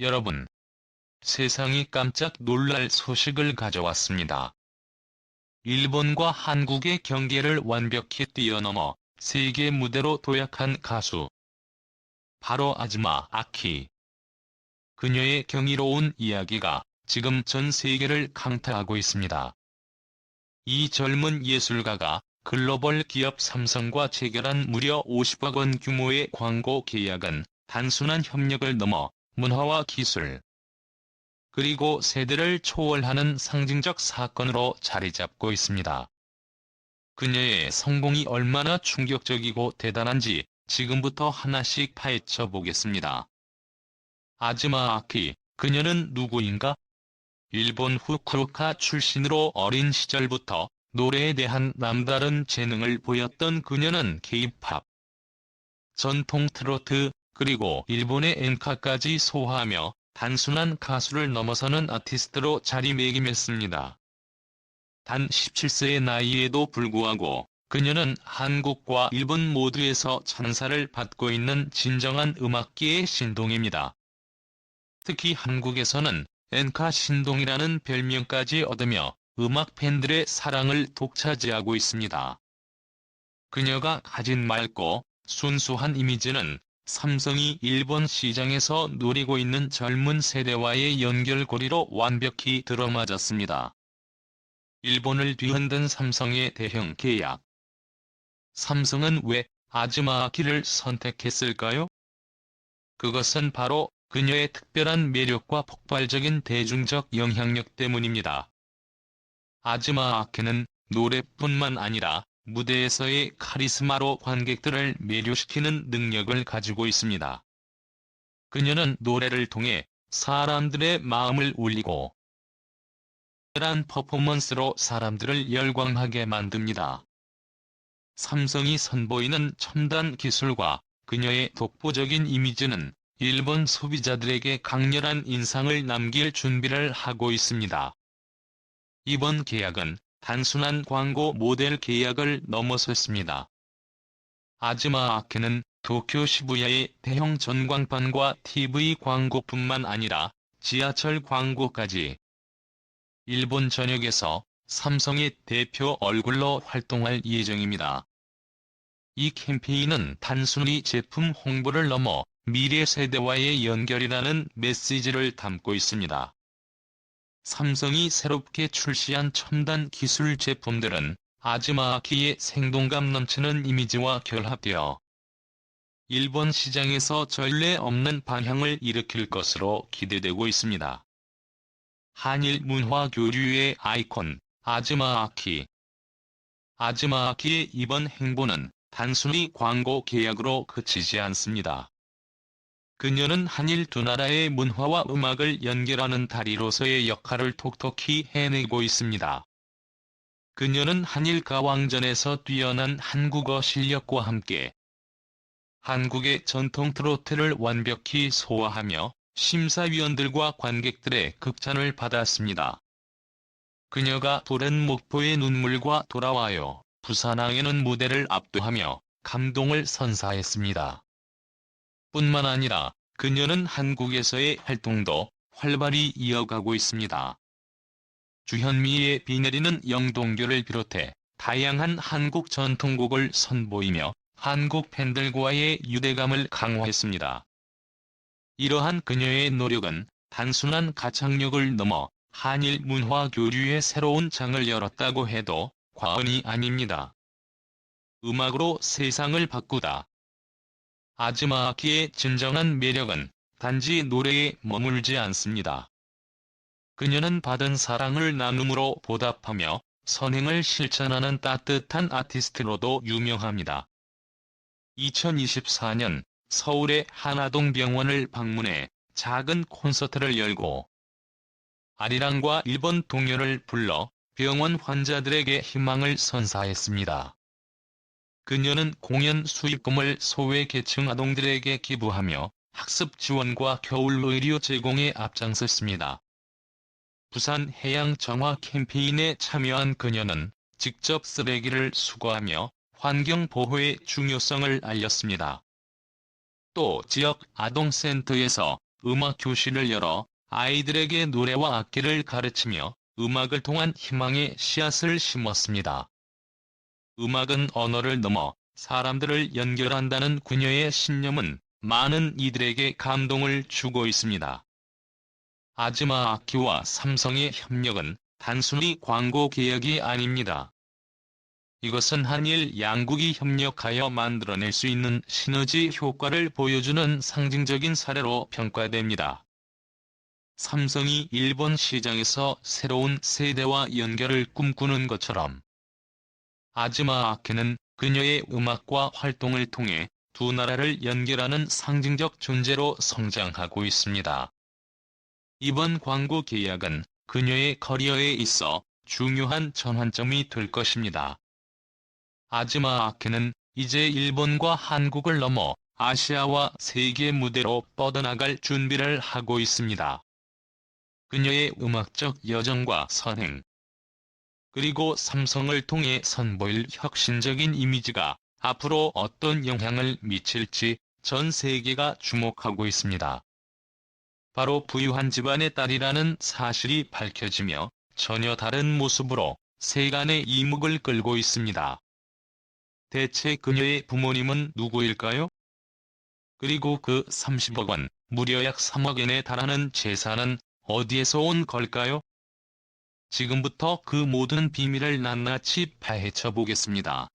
여러분, 세상이 깜짝 놀랄 소식을 가져왔습니다. 일본과 한국의 경계를 완벽히 뛰어넘어 세계 무대로 도약한 가수. 바로 아즈마 아키. 그녀의 경이로운 이야기가 지금 전 세계를 강타하고 있습니다. 이 젊은 예술가가 글로벌 기업 삼성과 체결한 무려 50억 원 규모의 광고 계약은 단순한 협력을 넘어 문화와 기술, 그리고 세대를 초월하는 상징적 사건으로 자리 잡고 있습니다. 그녀의 성공이 얼마나 충격적이고 대단한지 지금부터 하나씩 파헤쳐 보겠습니다. 아즈마 아키, 그녀는 누구인가? 일본 후쿠오카 출신으로 어린 시절부터 노래에 대한 남다른 재능을 보였던 그녀는 K-팝, 전통 트로트, 그리고 일본의 엔카까지 소화하며 단순한 가수를 넘어서는 아티스트로 자리매김했습니다. 단 17세의 나이에도 불구하고 그녀는 한국과 일본 모두에서 찬사를 받고 있는 진정한 음악계의 신동입니다. 특히 한국에서는 엔카 신동이라는 별명까지 얻으며 음악 팬들의 사랑을 독차지하고 있습니다. 그녀가 가진 맑고 순수한 이미지는 삼성이 일본 시장에서 노리고 있는 젊은 세대와의 연결고리로 완벽히 들어맞았습니다. 일본을 뒤흔든 삼성의 대형 계약. 삼성은 왜 아즈마아키를 선택했을까요? 그것은 바로 그녀의 특별한 매력과 폭발적인 대중적 영향력 때문입니다. 아즈마아키는 노래뿐만 아니라 무대에서의 카리스마로 관객들을 매료시키는 능력을 가지고 있습니다. 그녀는 노래를 통해 사람들의 마음을 울리고 특별한 퍼포먼스로 사람들을 열광하게 만듭니다. 삼성이 선보이는 첨단 기술과 그녀의 독보적인 이미지는 일본 소비자들에게 강렬한 인상을 남길 준비를 하고 있습니다. 이번 계약은 단순한 광고 모델 계약을 넘어섰습니다. 아즈마 아케는 도쿄 시부야의 대형 전광판과 TV 광고뿐만 아니라 지하철 광고까지 일본 전역에서 삼성의 대표 얼굴로 활동할 예정입니다. 이 캠페인은 단순히 제품 홍보를 넘어 미래 세대와의 연결이라는 메시지를 담고 있습니다. 삼성이 새롭게 출시한 첨단 기술 제품들은 아즈마아키의 생동감 넘치는 이미지와 결합되어 일본 시장에서 전례 없는 반향을 일으킬 것으로 기대되고 있습니다. 한일 문화 교류의 아이콘, 아즈마아키 아즈마아키의 이번 행보는 단순히 광고 계약으로 그치지 않습니다. 그녀는 한일 두 나라의 문화와 음악을 연결하는 다리로서의 역할을 톡톡히 해내고 있습니다. 그녀는 한일 가왕전에서 뛰어난 한국어 실력과 함께 한국의 전통 트로트를 완벽히 소화하며 심사위원들과 관객들의 극찬을 받았습니다. 그녀가 부른 목포의 눈물과 돌아와요, 부산항에는 무대를 압도하며 감동을 선사했습니다. 뿐만 아니라 그녀는 한국에서의 활동도 활발히 이어가고 있습니다. 주현미의 비 내리는 영동교를 비롯해 다양한 한국 전통곡을 선보이며 한국 팬들과의 유대감을 강화했습니다. 이러한 그녀의 노력은 단순한 가창력을 넘어 한일 문화 교류의 새로운 장을 열었다고 해도 과언이 아닙니다. 음악으로 세상을 바꾸다. 아즈마아키의 진정한 매력은 단지 노래에 머물지 않습니다. 그녀는 받은 사랑을 나눔으로 보답하며 선행을 실천하는 따뜻한 아티스트로도 유명합니다. 2024년 서울의 하나동 병원을 방문해 작은 콘서트를 열고 아리랑과 일본 동요를 불러 병원 환자들에게 희망을 선사했습니다. 그녀는 공연 수익금을 소외계층 아동들에게 기부하며 학습 지원과 겨울 의료 제공에 앞장섰습니다. 부산 해양 정화 캠페인에 참여한 그녀는 직접 쓰레기를 수거하며 환경 보호의 중요성을 알렸습니다. 또 지역 아동센터에서 음악 교실을 열어 아이들에게 노래와 악기를 가르치며 음악을 통한 희망의 씨앗을 심었습니다. 음악은 언어를 넘어 사람들을 연결한다는 그녀의 신념은 많은 이들에게 감동을 주고 있습니다. 아즈마 아키와 삼성의 협력은 단순히 광고 계약이 아닙니다. 이것은 한일 양국이 협력하여 만들어낼 수 있는 시너지 효과를 보여주는 상징적인 사례로 평가됩니다. 삼성이 일본 시장에서 새로운 세대와 연결을 꿈꾸는 것처럼 아즈마 아케는 그녀의 음악과 활동을 통해 두 나라를 연결하는 상징적 존재로 성장하고 있습니다. 이번 광고 계약은 그녀의 커리어에 있어 중요한 전환점이 될 것입니다. 아즈마 아케는 이제 일본과 한국을 넘어 아시아와 세계 무대로 뻗어나갈 준비를 하고 있습니다. 그녀의 음악적 여정과 선행, 그리고 삼성을 통해 선보일 혁신적인 이미지가 앞으로 어떤 영향을 미칠지 전 세계가 주목하고 있습니다. 바로 부유한 집안의 딸이라는 사실이 밝혀지며 전혀 다른 모습으로 세간의 이목을 끌고 있습니다. 대체 그녀의 부모님은 누구일까요? 그리고 그 30억 원, 무려 약 3억엔에 달하는 재산은 어디에서 온 걸까요? 지금부터 그 모든 비밀을 낱낱이 파헤쳐 보겠습니다.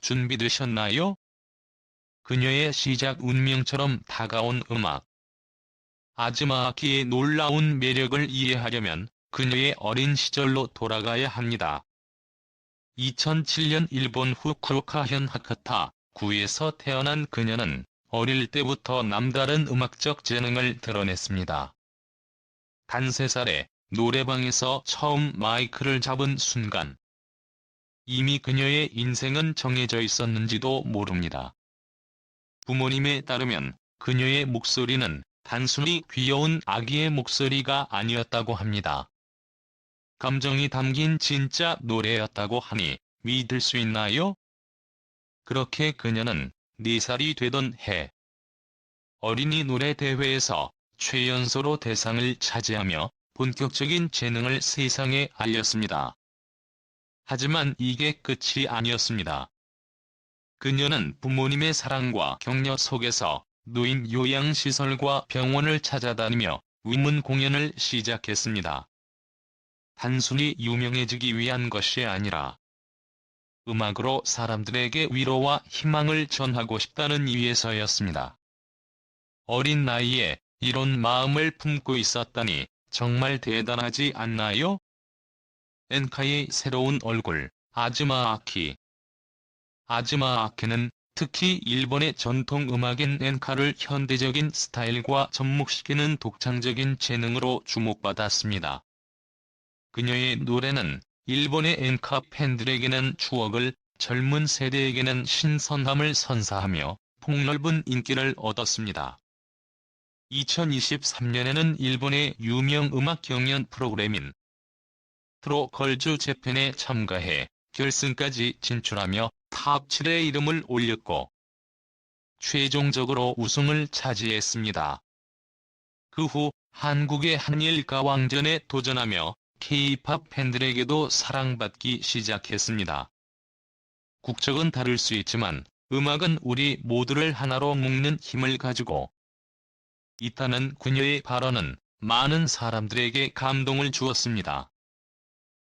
준비되셨나요? 그녀의 시작 운명처럼 다가온 음악. 아즈마아키의 놀라운 매력을 이해하려면 그녀의 어린 시절로 돌아가야 합니다. 2007년 일본 후쿠오카현 하카타 구에서 태어난 그녀는 어릴 때부터 남다른 음악적 재능을 드러냈습니다. 단 3살에 노래방에서 처음 마이크를 잡은 순간 이미 그녀의 인생은 정해져 있었는지도 모릅니다. 부모님에 따르면 그녀의 목소리는 단순히 귀여운 아기의 목소리가 아니었다고 합니다. 감정이 담긴 진짜 노래였다고 하니 믿을 수 있나요? 그렇게 그녀는 4살이 되던 해 어린이 노래 대회에서 최연소로 대상을 차지하며 본격적인 재능을 세상에 알렸습니다. 하지만 이게 끝이 아니었습니다. 그녀는 부모님의 사랑과 격려 속에서 노인 요양시설과 병원을 찾아다니며 위문 공연을 시작했습니다. 단순히 유명해지기 위한 것이 아니라 음악으로 사람들에게 위로와 희망을 전하고 싶다는 이유에서였습니다. 어린 나이에 이런 마음을 품고 있었다니 정말 대단하지 않나요? 엔카의 새로운 얼굴, 아즈마 아키. 아즈마 아키는 특히 일본의 전통 음악인 엔카를 현대적인 스타일과 접목시키는 독창적인 재능으로 주목받았습니다. 그녀의 노래는 일본의 엔카 팬들에게는 추억을, 젊은 세대에게는 신선함을 선사하며 폭넓은 인기를 얻었습니다. 2023년에는 일본의 유명 음악 경연 프로그램인 프로 걸즈 재팬에 참가해 결승까지 진출하며 탑 7의 이름을 올렸고 최종적으로 우승을 차지했습니다. 그 후 한국의 한일 가왕전에 도전하며 K-팝 팬들에게도 사랑받기 시작했습니다. 국적은 다를 수 있지만 음악은 우리 모두를 하나로 묶는 힘을 가지고 있다는 그녀의 발언은 많은 사람들에게 감동을 주었습니다.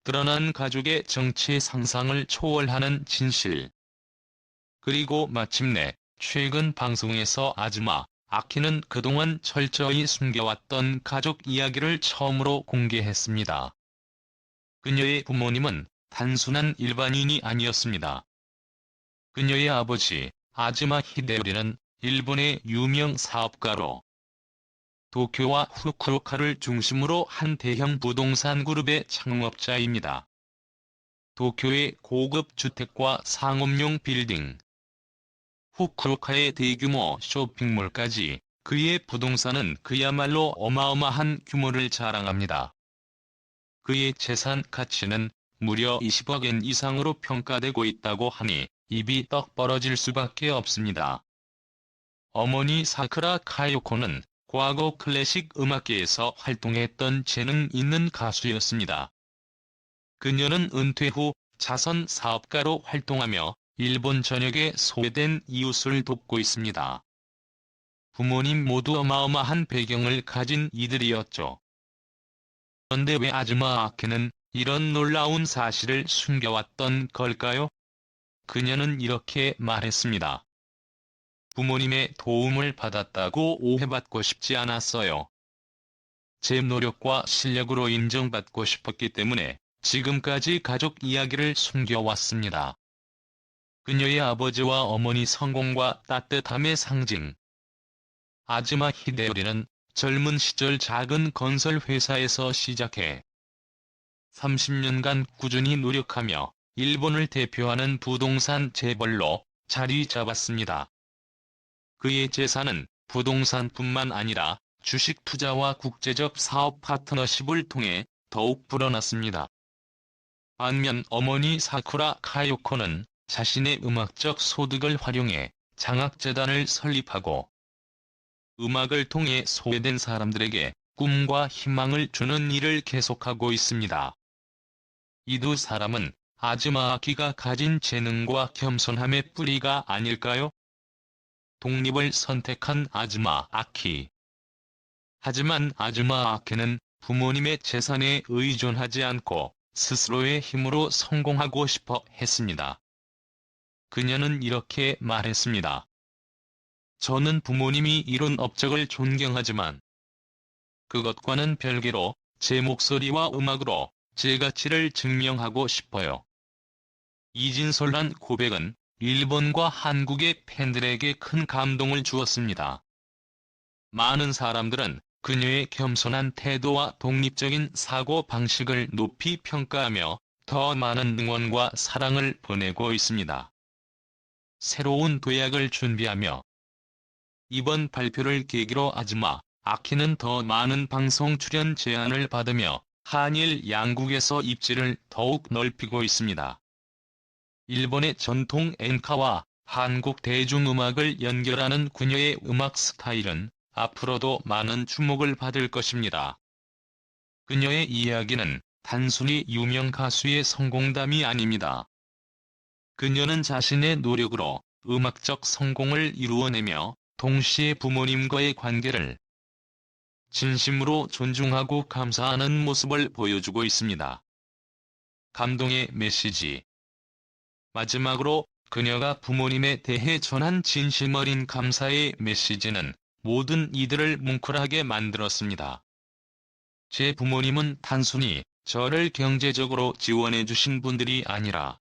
드러난 가족의 정치 상상을 초월하는 진실. 그리고 마침내 최근 방송에서 아즈마, 아키는 그동안 철저히 숨겨왔던 가족 이야기를 처음으로 공개했습니다. 그녀의 부모님은 단순한 일반인이 아니었습니다. 그녀의 아버지, 아즈마 히데요리는 일본의 유명 사업가로 도쿄와 후쿠오카를 중심으로 한 대형 부동산 그룹의 창업자입니다. 도쿄의 고급 주택과 상업용 빌딩, 후쿠오카의 대규모 쇼핑몰까지 그의 부동산은 그야말로 어마어마한 규모를 자랑합니다. 그의 재산 가치는 무려 20억엔 이상으로 평가되고 있다고 하니 입이 떡 벌어질 수밖에 없습니다. 어머니 사크라 카요코는 과거 클래식 음악계에서 활동했던 재능 있는 가수였습니다. 그녀는 은퇴 후 자선 사업가로 활동하며 일본 전역에 소외된 이웃을 돕고 있습니다. 부모님 모두 어마어마한 배경을 가진 이들이었죠. 그런데 왜 아즈마 아케는 이런 놀라운 사실을 숨겨왔던 걸까요? 그녀는 이렇게 말했습니다. 부모님의 도움을 받았다고 오해받고 싶지 않았어요. 제 노력과 실력으로 인정받고 싶었기 때문에 지금까지 가족 이야기를 숨겨왔습니다. 그녀의 아버지와 어머니 성공과 따뜻함의 상징. 아즈마 히데요리는 젊은 시절 작은 건설 회사에서 시작해 30년간 꾸준히 노력하며 일본을 대표하는 부동산 재벌로 자리 잡았습니다. 그의 재산은 부동산뿐만 아니라 주식 투자와 국제적 사업 파트너십을 통해 더욱 불어났습니다. 반면 어머니 사쿠라 카요코는 자신의 음악적 소득을 활용해 장학재단을 설립하고 음악을 통해 소외된 사람들에게 꿈과 희망을 주는 일을 계속하고 있습니다. 이 두 사람은 아즈마 아키가 가진 재능과 겸손함의 뿌리가 아닐까요? 독립을 선택한 아즈마 아키. 하지만 아즈마 아키는 부모님의 재산에 의존하지 않고 스스로의 힘으로 성공하고 싶어 했습니다. 그녀는 이렇게 말했습니다. 저는 부모님이 이룬 업적을 존경하지만 그것과는 별개로 제 목소리와 음악으로 제 가치를 증명하고 싶어요. 이진솔란 고백은 일본과 한국의 팬들에게 큰 감동을 주었습니다. 많은 사람들은 그녀의 겸손한 태도와 독립적인 사고 방식을 높이 평가하며 더 많은 응원과 사랑을 보내고 있습니다. 새로운 도약을 준비하며 이번 발표를 계기로 아즈마 아키는 더 많은 방송 출연 제안을 받으며 한일 양국에서 입지를 더욱 넓히고 있습니다. 일본의 전통 엔카와 한국 대중음악을 연결하는 그녀의 음악 스타일은 앞으로도 많은 주목을 받을 것입니다. 그녀의 이야기는 단순히 유명 가수의 성공담이 아닙니다. 그녀는 자신의 노력으로 음악적 성공을 이루어내며 동시에 부모님과의 관계를 진심으로 존중하고 감사하는 모습을 보여주고 있습니다. 감동의 메시지 마지막으로 그녀가 부모님에 대해 전한 진심 어린 감사의 메시지는 모든 이들을 뭉클하게 만들었습니다. 제 부모님은 단순히 저를 경제적으로 지원해 주신 분들이 아니라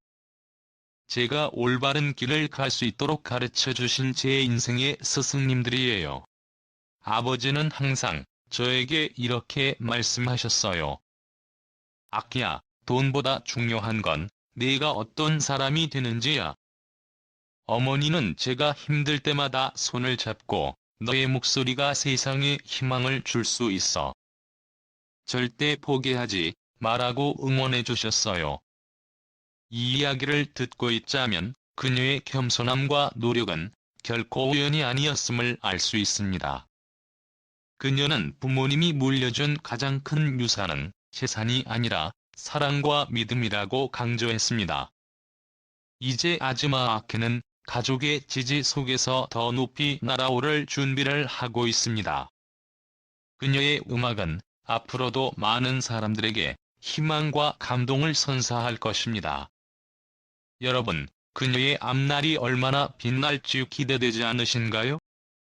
제가 올바른 길을 갈 수 있도록 가르쳐 주신 제 인생의 스승님들이에요. 아버지는 항상 저에게 이렇게 말씀하셨어요. 아키야, 돈보다 중요한 건 네가 어떤 사람이 되는지야. 어머니는 제가 힘들 때마다 손을 잡고 너의 목소리가 세상에 희망을 줄 수 있어. 절대 포기하지 말라고 응원해 주셨어요. 이 이야기를 듣고 있자면 그녀의 겸손함과 노력은 결코 우연이 아니었음을 알 수 있습니다. 그녀는 부모님이 물려준 가장 큰 유산은 재산이 아니라 사랑과 믿음이라고 강조했습니다. 이제 아즈마 아케는 가족의 지지 속에서 더 높이 날아오를 준비를 하고 있습니다. 그녀의 음악은 앞으로도 많은 사람들에게 희망과 감동을 선사할 것입니다. 여러분, 그녀의 앞날이 얼마나 빛날지 기대되지 않으신가요?